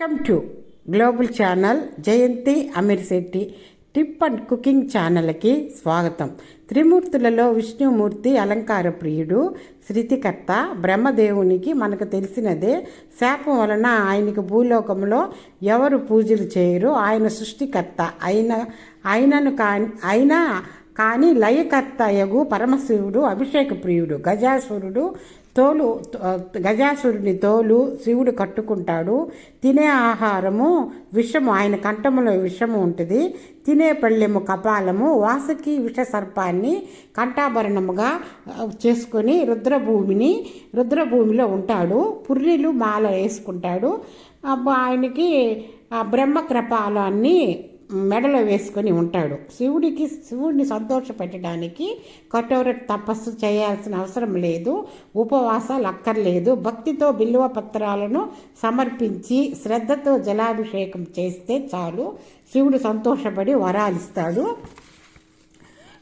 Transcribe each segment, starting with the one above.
Welcome to global channel Jayanti Ameer Shetty tip and cooking ఛానల్కి స్వాగతం. త్రిమూర్తులలో విష్ణుమూర్తి అలంకార ప్రియుడు శృతికర్త బ్రహ్మదేవునికి మనకు తెలిసినదే. శాపం వలన ఆయనకు భూలోకంలో ఎవరు పూజలు చేయరు. ఆయన సృష్టికర్త అయిన అయినను కా అయినా కానీ లయకర్తయగు పరమశివుడు అభిషేక ప్రియుడు గజాసురుడు తోలు గజాసురుని తోలు శివుడు కట్టుకుంటాడు. తినే ఆహారము విషము ఆయన కంఠములో విషము ఉంటుంది. తినే పళ్ళెము కపాలము వాసుకి విష సర్పాన్ని కంఠాభరణముగా చేసుకొని రుద్రభూమిని రుద్రభూమిలో ఉంటాడు. పుర్రిలు మాల వేసుకుంటాడు. ఆయనకి బ్రహ్మకృపాలాన్ని మెడలో వేసుకొని ఉంటాడు. శివుడికి శివుడిని సంతోషపెట్టడానికి కఠోర తపస్సు చేయాల్సిన అవసరం లేదు. ఉపవాసాలు అక్కర్లేదు. భక్తితో బిల్వ పత్రాలను సమర్పించి శ్రద్ధతో జలాభిషేకం చేస్తే చాలు. శివుడు సంతోషపడి వరాలిస్తాడు.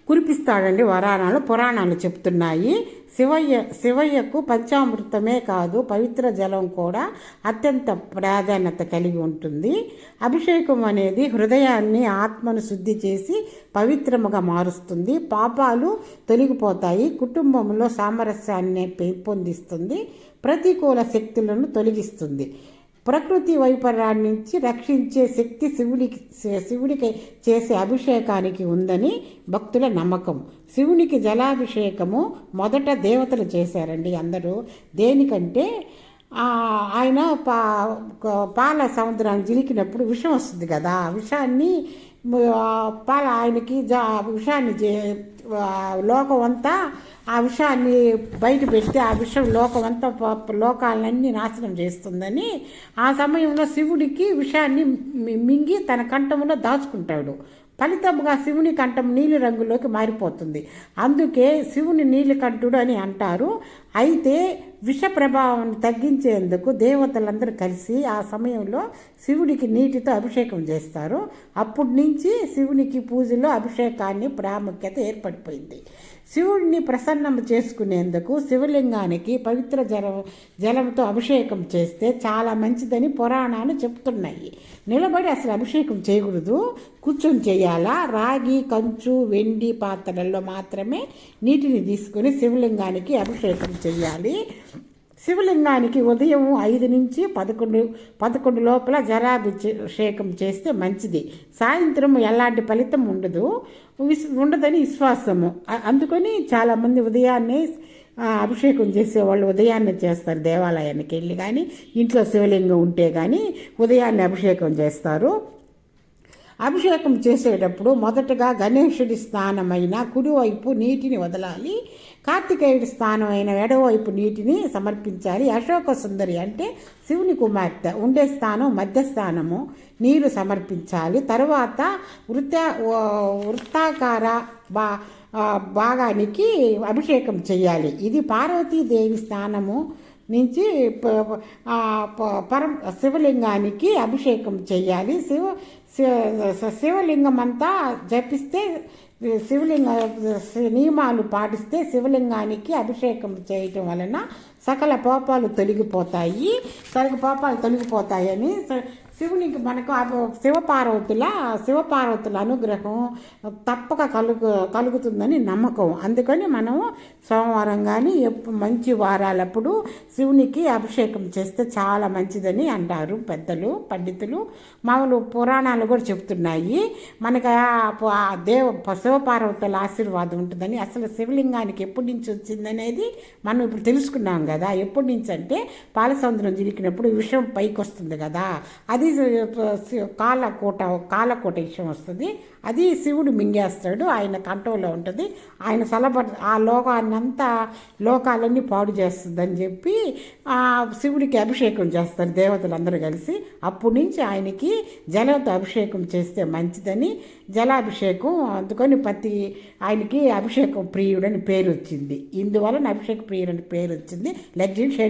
కురిపిస్తాడండి వరాణాలు పురాణాలు చెప్తున్నాయి. శివయ్య శివయ్యకు పంచామృతమే కాదు పవిత్ర జలం కూడా అత్యంత ప్రాధాన్యత కలిగి ఉంటుంది. అభిషేకం అనేది హృదయాన్ని ఆత్మను శుద్ధి చేసి పవిత్రముగా మారుస్తుంది. పాపాలు తొలగిపోతాయి. కుటుంబంలో సామరస్యాన్ని పెంపొందిస్తుంది. ప్రతికూల శక్తులను తొలగిస్తుంది. ప్రకృతి వైపర్యాన్ని నుంచి రక్షించే శక్తి శివుడికి శివుడికి చేసే అభిషేకానికి ఉందని భక్తుల నమ్మకం. శివునికి జలాభిషేకము మొదట దేవతలు చేశారండి అందరూ. దేనికంటే ఆయన పా పాల సముద్రాన్ని జిలికినప్పుడు విషం వస్తుంది కదా విషాన్ని పాల ఆయనకి జా విషాన్ని లోకం అంతా ఆ విషయాన్ని బయట పెడితే ఆ విషయం లోకమంతా లోకాలన్నీ నాశనం చేస్తుందని ఆ సమయంలో శివుడికి విషయాన్ని మింగి తన కంఠంలో దాచుకుంటాడు. ఫలితముగా శివుని కంఠం నీలి రంగులోకి మారిపోతుంది. అందుకే శివుని నీలికంఠుడు అని అంటారు. అయితే విష ప్రభావం తగ్గించేందుకు దేవతలందరూ కలిసి ఆ సమయంలో శివుడికి నీటితో అభిషేకం చేస్తారు. అప్పటి నుంచి శివునికి పూజలో అభిషేకాన్ని ప్రాముఖ్యత ఏర్పడిపోయింది. శివుడిని ప్రసన్నం చేసుకునేందుకు శివలింగానికి పవిత్ర జల జలంతో అభిషేకం చేస్తే చాలా మంచిదని పురాణాలు చెప్తున్నాయి. నిలబడి అసలు అభిషేకం చేయకూడదు. కూర్చొని చేయాలా? రాగి కంచు వెండి పాత్రల్లో మాత్రమే నీటిని తీసుకుని శివలింగానికి అభిషేకం చేయాలి. శివలింగానికి ఉదయం ఐదు నుంచి పదకొండు పదకొండు లోపల జలాభిషేకం చేస్తే మంచిది. సాయంత్రం ఎలాంటి ఫలితం ఉండదు. ఉండదని విశ్వాసము. అందుకని చాలామంది ఉదయాన్నే అభిషేకం చేసేవాళ్ళు ఉదయాన్నే చేస్తారు దేవాలయానికి వెళ్ళి. కానీ ఇంట్లో శివలింగం ఉంటే కానీ ఉదయాన్నే అభిషేకం చేస్తారు. అభిషేకం చేసేటప్పుడు మొదటగా గణేశుడి స్థానమైన కుడివైపు నీటిని వదలాలి. కార్తికేయుడి స్థానమైన ఎడవైపు నీటిని సమర్పించాలి. అశోక సుందరి అంటే శివుని కుమార్తె. ఉండే స్థానం మధ్యస్థానము నీరు సమర్పించాలి. తరువాత వృత్త వృత్తాకార బా భాగానికి అభిషేకం చేయాలి. ఇది పార్వతీదేవి స్థానము. నుంచి పరం శివలింగానికి అభిషేకం చేయాలి శివ శివలింగం అంతా జపిస్తే శివలింగ నియమాలు పాటిస్తే శివలింగానికి అభిషేకం చేయటం వలన సకల పాపాలు తొలగిపోతాయి. సకల పాపాలు తొలగిపోతాయని శివునికి మనకు శివపార్వతుల శివపార్వతుల అనుగ్రహం తప్పక కలుగు కలుగుతుందని నమ్మకం. అందుకని మనము సోమవారం కానీ మంచి వారాలప్పుడు శివునికి అభిషేకం చేస్తే చాలా మంచిదని అంటారు పెద్దలు పండితులు. మామూలు పురాణాలు కూడా చెప్తున్నాయి. మనకు దేవ శివపార్వతుల ఆశీర్వాదం ఉంటుందని అసలు శివలింగానికి ఎప్పటి నుంచి వచ్చిందనేది మనం ఇప్పుడు తెలుసుకున్నాం కదా. ఎప్పటి నుంచి అంటే పాలసముద్రం జిరికినప్పుడు విషయం పైకి వస్తుంది కదా. అది కాలకోట కాలకోట విషయం వస్తుంది. అది శివుడు మింగేస్తాడు ఆయన కంట్రోల్లో ఉంటుంది. ఆయన సలబ ఆ లోకాన్ని అంతా లోకాలన్నీ పాడు చేస్తుందని చెప్పి శివుడికి అభిషేకం చేస్తారు దేవతలందరూ కలిసి. అప్పటి నుంచి ఆయనకి జలంతో అభిషేకం చేస్తే మంచిదని జలాభిషేకం అందుకని ప్రతి ఆయనకి అభిషేకం ప్రియుడని పేరు వచ్చింది ఇందువలన అభిషేక ప్రియుడని పేరు వచ్చింది లగ్జరీ